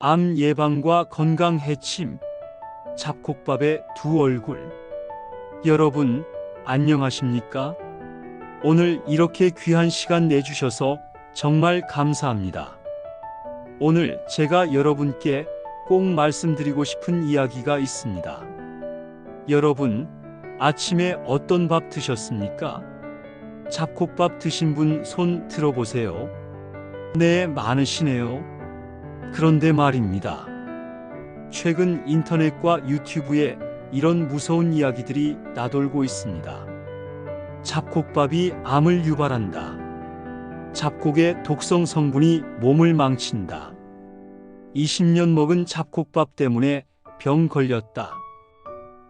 암 예방과 건강 해침, 잡곡밥의 두 얼굴. 여러분, 안녕하십니까? 오늘 이렇게 귀한 시간 내주셔서 정말 감사합니다. 오늘 제가 여러분께 꼭 말씀드리고 싶은 이야기가 있습니다. 여러분, 아침에 어떤 밥 드셨습니까? 잡곡밥 드신 분 손 들어보세요. 네, 많으시네요. 그런데 말입니다. 최근 인터넷과 유튜브에 이런 무서운 이야기들이 나돌고 있습니다. 잡곡밥이 암을 유발한다. 잡곡의 독성 성분이 몸을 망친다. 20년 먹은 잡곡밥 때문에 병 걸렸다.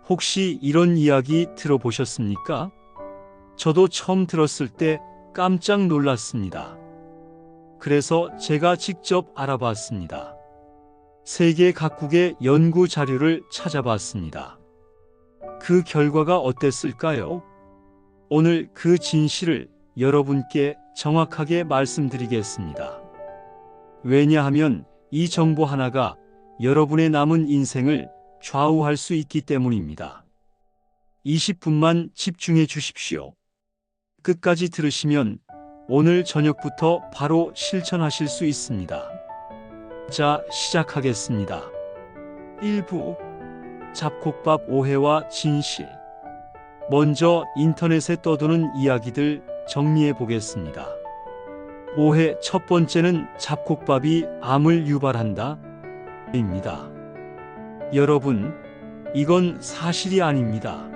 혹시 이런 이야기 들어보셨습니까? 저도 처음 들었을 때 깜짝 놀랐습니다. 그래서 제가 직접 알아봤습니다. 세계 각국의 연구 자료를 찾아봤습니다. 그 결과가 어땠을까요? 오늘 그 진실을 여러분께 정확하게 말씀드리겠습니다. 왜냐하면 이 정보 하나가 여러분의 남은 인생을 좌우할 수 있기 때문입니다. 20분만 집중해 주십시오. 끝까지 들으시면 오늘 저녁부터 바로 실천하실 수 있습니다. 자, 시작하겠습니다. 1부 잡곡밥 오해와 진실 먼저 인터넷에 떠도는 이야기들 정리해 보겠습니다. 오해 첫 번째는 잡곡밥이 암을 유발한다. 입니다. 여러분, 이건 사실이 아닙니다.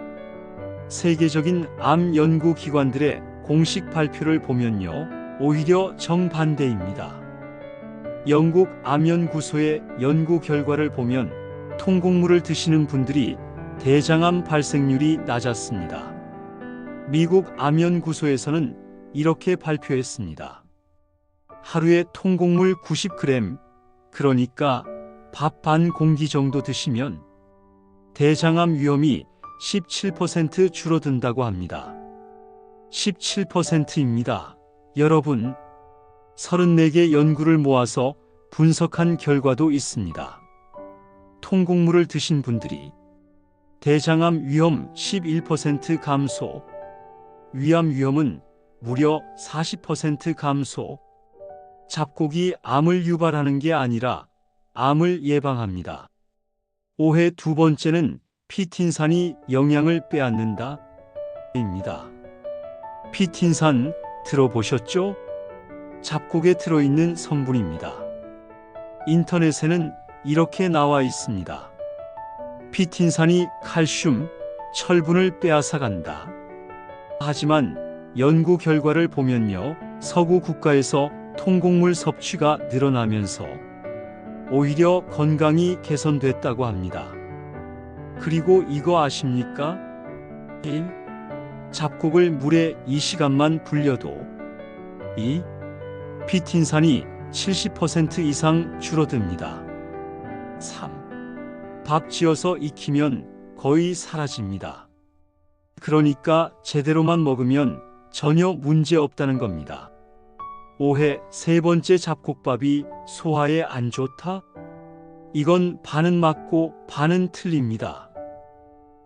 세계적인 암 연구 기관들의 공식 발표를 보면요. 오히려 정반대입니다. 영국 암연 구소의 연구 결과를 보면 통곡물을 드시는 분들이 대장암 발생률이 낮았습니다. 미국 암연 구소에서는 이렇게 발표했습니다. 하루에 통곡물 90g, 그러니까 밥 반 공기 정도 드시면 대장암 위험이 17% 줄어든다고 합니다. 17%입니다. 여러분, 34개 연구를 모아서 분석한 결과도 있습니다. 통곡물을 드신 분들이 대장암 위험 11% 감소, 위암 위험은 무려 40% 감소, 잡곡이 암을 유발하는 게 아니라 암을 예방합니다. 오해 두 번째는 피틴산이 영양을 빼앗는다. 입니다. 피틴산 들어보셨죠? 잡곡에 들어있는 성분입니다. 인터넷에는 이렇게 나와 있습니다. 피틴산이 칼슘, 철분을 빼앗아 간다. 하지만 연구 결과를 보면요. 서구 국가에서 통곡물 섭취가 늘어나면서 오히려 건강이 개선됐다고 합니다. 그리고 이거 아십니까? 1. 잡곡을 물에 2시간만 불려도 2. 피틴산이 70% 이상 줄어듭니다. 3. 밥 지어서 익히면 거의 사라집니다. 그러니까 제대로만 먹으면 전혀 문제 없다는 겁니다. 오해 세 번째 잡곡밥이 소화에 안 좋다? 이건 반은 맞고 반은 틀립니다.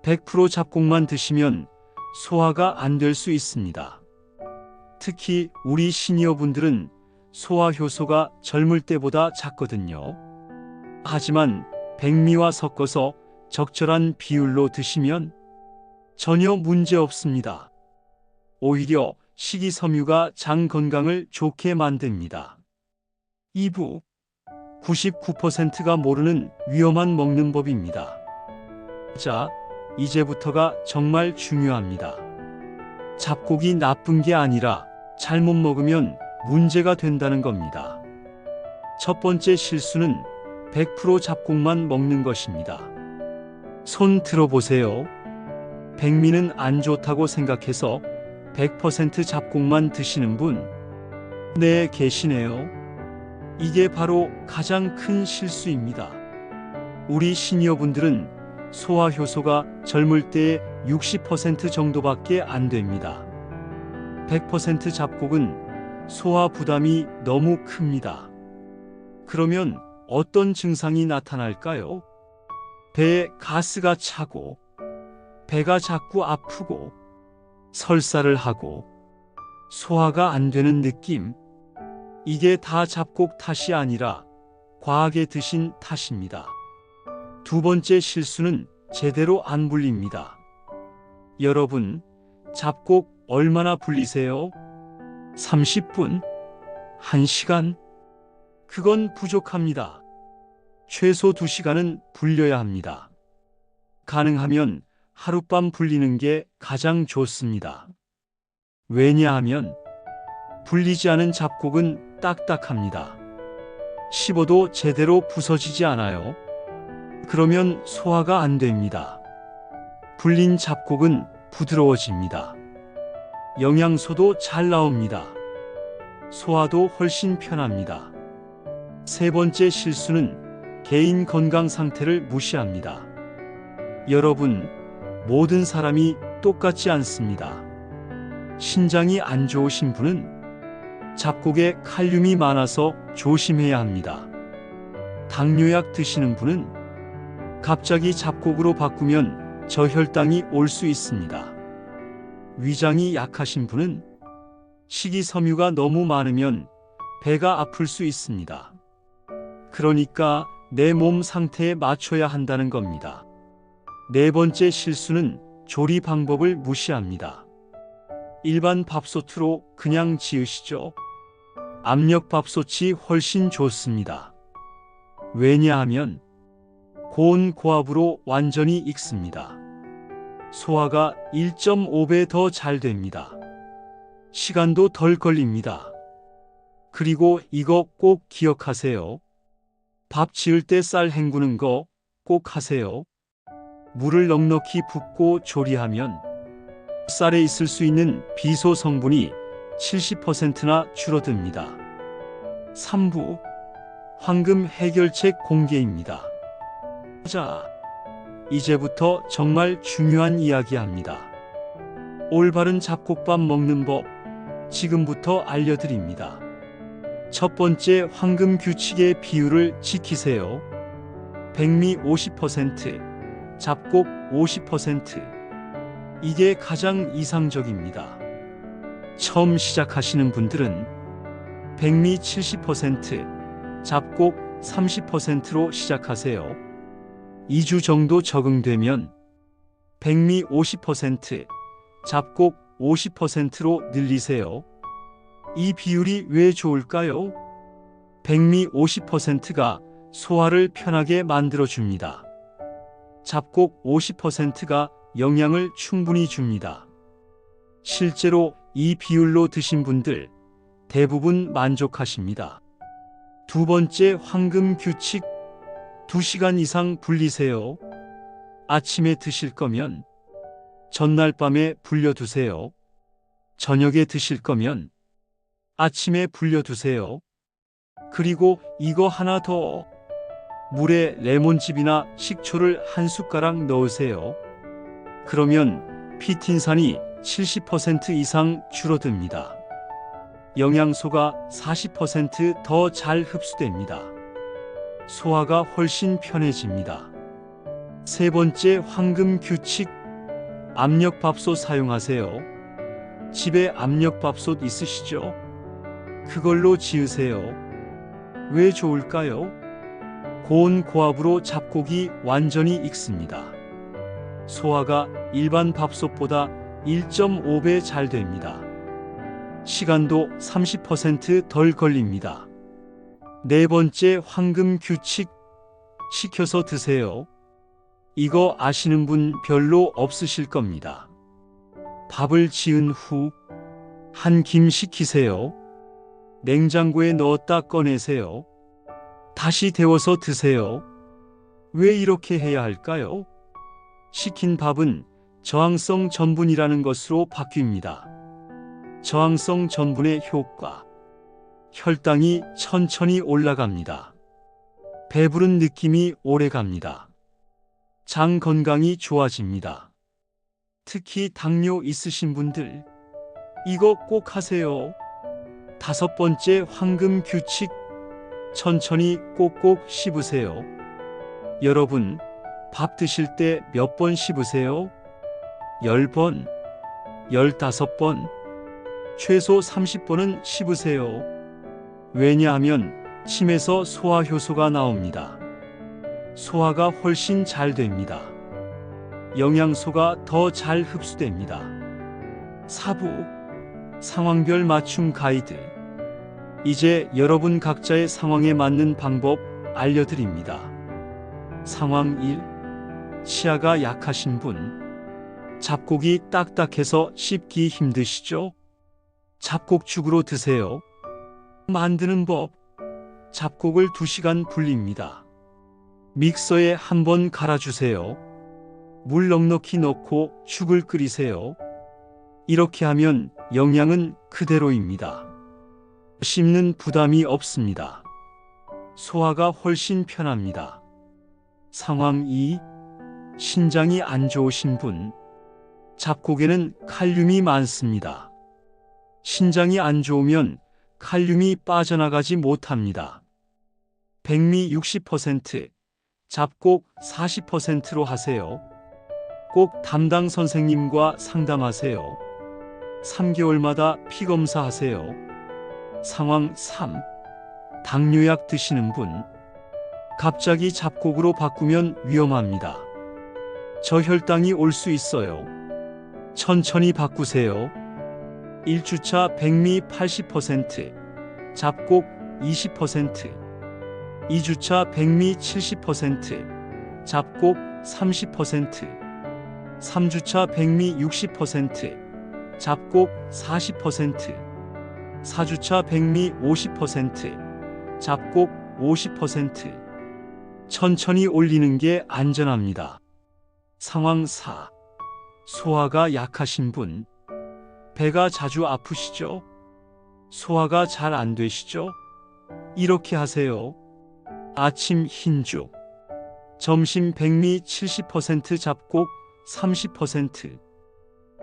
100% 잡곡만 드시면 소화가 안 될 수 있습니다. 특히 우리 시니어분들은 소화 효소가 젊을 때보다 작거든요. 하지만 백미와 섞어서 적절한 비율로 드시면 전혀 문제 없습니다. 오히려 식이섬유가 장 건강을 좋게 만듭니다. 2부 99%가 모르는 위험한 먹는 법입니다. 자, 이제부터가 정말 중요합니다. 잡곡이 나쁜 게 아니라 잘못 먹으면 문제가 된다는 겁니다. 첫 번째 실수는 100% 잡곡만 먹는 것입니다. 손 들어보세요. 백미는 안 좋다고 생각해서 100% 잡곡만 드시는 분, 네, 계시네요. 이게 바로 가장 큰 실수입니다. 우리 시니어분들은 소화 효소가 젊을 때의 60% 정도밖에 안 됩니다. 100% 잡곡은 소화 부담이 너무 큽니다. 그러면 어떤 증상이 나타날까요? 배에 가스가 차고, 배가 자꾸 아프고, 설사를 하고, 소화가 안 되는 느낌. 이게 다 잡곡 탓이 아니라 과하게 드신 탓입니다. 두 번째 실수는 제대로 안 불립니다. 여러분, 잡곡 얼마나 불리세요? 30분? 1시간? 그건 부족합니다. 최소 2시간은 불려야 합니다. 가능하면 하룻밤 불리는 게 가장 좋습니다. 왜냐하면 불리지 않은 잡곡은 딱딱합니다. 씹어도 제대로 부서지지 않아요. 그러면 소화가 안 됩니다. 불린 잡곡은 부드러워집니다. 영양소도 잘 나옵니다. 소화도 훨씬 편합니다. 세 번째 실수는 개인 건강 상태를 무시합니다. 여러분, 모든 사람이 똑같지 않습니다. 신장이 안 좋으신 분은 잡곡에 칼륨이 많아서 조심해야 합니다. 당뇨약 드시는 분은 갑자기 잡곡으로 바꾸면 저혈당이 올 수 있습니다. 위장이 약하신 분은 식이섬유가 너무 많으면 배가 아플 수 있습니다. 그러니까 내 몸 상태에 맞춰야 한다는 겁니다. 네 번째 실수는 조리 방법을 무시합니다. 일반 밥솥으로 그냥 지으시죠. 압력 밥솥이 훨씬 좋습니다. 왜냐하면 고온 고압으로 완전히 익습니다. 소화가 1.5배 더 잘 됩니다. 시간도 덜 걸립니다. 그리고 이거 꼭 기억하세요. 밥 지을 때 쌀 헹구는 거 꼭 하세요. 물을 넉넉히 붓고 조리하면 쌀에 있을 수 있는 비소 성분이 70%나 줄어듭니다. 3부 황금 해결책 공개입니다. 자, 이제부터 정말 중요한 이야기합니다. 올바른 잡곡밥 먹는 법 지금부터 알려드립니다. 첫 번째 황금 규칙의 비율을 지키세요. 백미 50%, 잡곡 50%. 이게 가장 이상적입니다. 처음 시작하시는 분들은 백미 70%, 잡곡 30%로 시작하세요. 2주 정도 적응되면 백미 50%, 잡곡 50%로 늘리세요. 이 비율이 왜 좋을까요? 백미 50%가 소화를 편하게 만들어 줍니다. 잡곡 50%가 영양을 충분히 줍니다. 실제로 이 비율로 드신 분들 대부분 만족하십니다. 두 번째 황금 규칙 2시간 이상 불리세요. 아침에 드실 거면 전날 밤에 불려두세요. 저녁에 드실 거면 아침에 불려두세요. 그리고 이거 하나 더. 물에 레몬즙이나 식초를 한 숟가락 넣으세요. 그러면 피틴산이 70% 이상 줄어듭니다. 영양소가 40%더 잘 흡수됩니다. 소화가 훨씬 편해집니다. 세 번째 황금 규칙 압력밥솥 사용하세요. 집에 압력밥솥 있으시죠? 그걸로 지으세요. 왜 좋을까요? 고온 고압으로 잡곡이 완전히 익습니다. 소화가 일반 밥솥보다 1.5배 잘 됩니다. 시간도 30%덜 걸립니다. 네 번째 황금 규칙 시켜서 드세요. 이거 아시는 분 별로 없으실 겁니다. 밥을 지은 후 한 김 식히세요. 냉장고에 넣었다 꺼내세요. 다시 데워서 드세요. 왜 이렇게 해야 할까요? 식힌 밥은 저항성 전분이라는 것으로 바뀝니다. 저항성 전분의 효과. 혈당이 천천히 올라갑니다. 배부른 느낌이 오래 갑니다. 장 건강이 좋아집니다. 특히 당뇨 있으신 분들, 이거 꼭 하세요. 다섯 번째 황금 규칙, 천천히 꼭꼭 씹으세요. 여러분, 밥 드실 때 몇 번 씹으세요? 10번, 15번, 최소 30번은 씹으세요. 왜냐하면 침에서 소화 효소가 나옵니다. 소화가 훨씬 잘 됩니다. 영양소가 더 잘 흡수됩니다. 사부, 상황별 맞춤 가이드. 이제 여러분 각자의 상황에 맞는 방법 알려드립니다. 상황 1. 치아가 약하신 분. 잡곡이 딱딱해서 씹기 힘드시죠? 잡곡죽으로 드세요. 만드는 법. 잡곡을 2시간 불립니다. 믹서에 한번 갈아주세요. 물 넉넉히 넣고 죽을 끓이세요. 이렇게 하면 영양은 그대로입니다. 씹는 부담이 없습니다. 소화가 훨씬 편합니다. 상황 2. 신장이 안 좋으신 분. 잡곡에는 칼륨이 많습니다. 신장이 안 좋으면 칼륨이 빠져나가지 못합니다. 백미 60%, 잡곡 40%로 하세요. 꼭 담당 선생님과 상담하세요. 3개월마다 피 검사 하세요. 상황 3. 당뇨약 드시는 분. 갑자기 잡곡으로 바꾸면 위험합니다. 저혈당이 올 수 있어요. 천천히 바꾸세요. 1주차 백미 80%, 잡곡 20%, 2주차 백미 70%, 잡곡 30%, 3주차 백미 60%, 잡곡 40%, 4주차 백미 50%, 잡곡 50%. 천천히 올리는 게 안전합니다. 상황 4. 소화가 약하신 분. 배가 자주 아프시죠? 소화가 잘 안 되시죠? 이렇게 하세요. 아침 흰죽. 점심 백미 70% 잡곡 30%.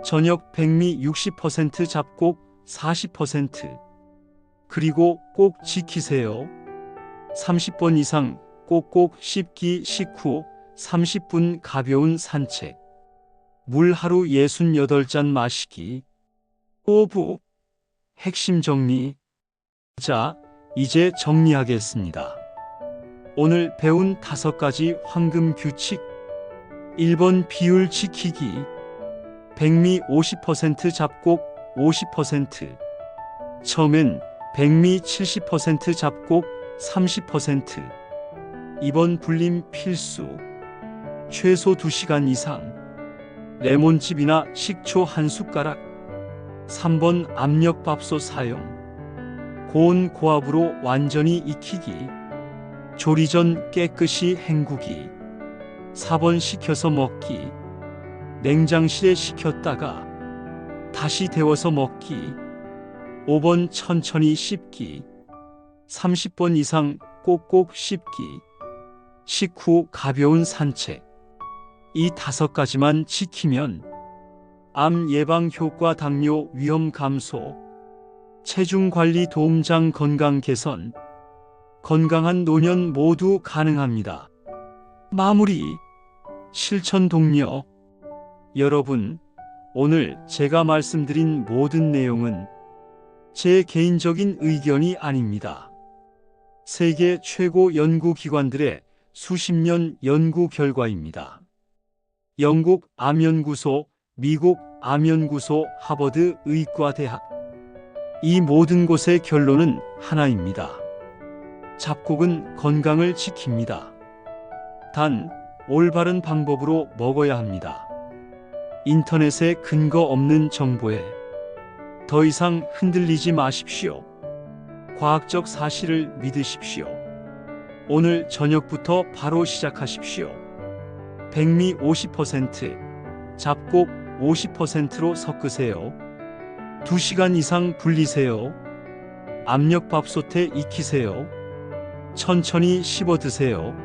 저녁 백미 60% 잡곡 40%. 그리고 꼭 지키세요. 30번 이상 꼭꼭 씹기 식후 30분 가벼운 산책. 물 하루 68잔 마시기. 5부. 핵심 정리. 자, 이제 정리하겠습니다. 오늘 배운 다섯 가지 황금 규칙. 1번 비율 지키기. 백미 50% 잡곡 50%. 처음엔 백미 70% 잡곡 30%. 2번 불림 필수. 최소 2시간 이상. 레몬즙이나 식초 한 숟가락. 3번 압력밥솥 사용. 고온 고압으로 완전히 익히기. 조리 전 깨끗이 헹구기. 4번 식혀서 먹기. 냉장실에 식혔다가 다시 데워서 먹기. 5번 천천히 씹기. 30번 이상 꼭꼭 씹기. 식후 가벼운 산책. 이 다섯 가지만 지키면 암 예방 효과 당뇨 위험 감소, 체중 관리 도움장 건강 개선, 건강한 노년 모두 가능합니다. 마무리 실천 동료 여러분 오늘 제가 말씀드린 모든 내용은 제 개인적인 의견이 아닙니다. 세계 최고 연구기관들의 수십 년 연구 결과입니다. 영국 암연구소, 미국 암연구소, 하버드 의과대학. 이 모든 곳의 결론은 하나입니다. 잡곡은 건강을 지킵니다. 단, 올바른 방법으로 먹어야 합니다. 인터넷에 근거 없는 정보에 더 이상 흔들리지 마십시오. 과학적 사실을 믿으십시오. 오늘 저녁부터 바로 시작하십시오. 백미 50%, 잡곡 50%로 섞으세요. 2시간 이상 불리세요. 압력밥솥에 익히세요. 천천히 씹어 드세요.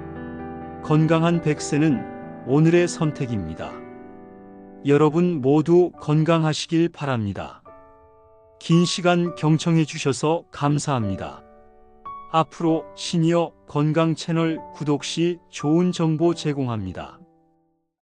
건강한 백세는 오늘의 선택입니다. 여러분 모두 건강하시길 바랍니다. 긴 시간 경청해 주셔서 감사합니다. 앞으로 시니어 건강 채널 구독 시 좋은 정보 제공합니다.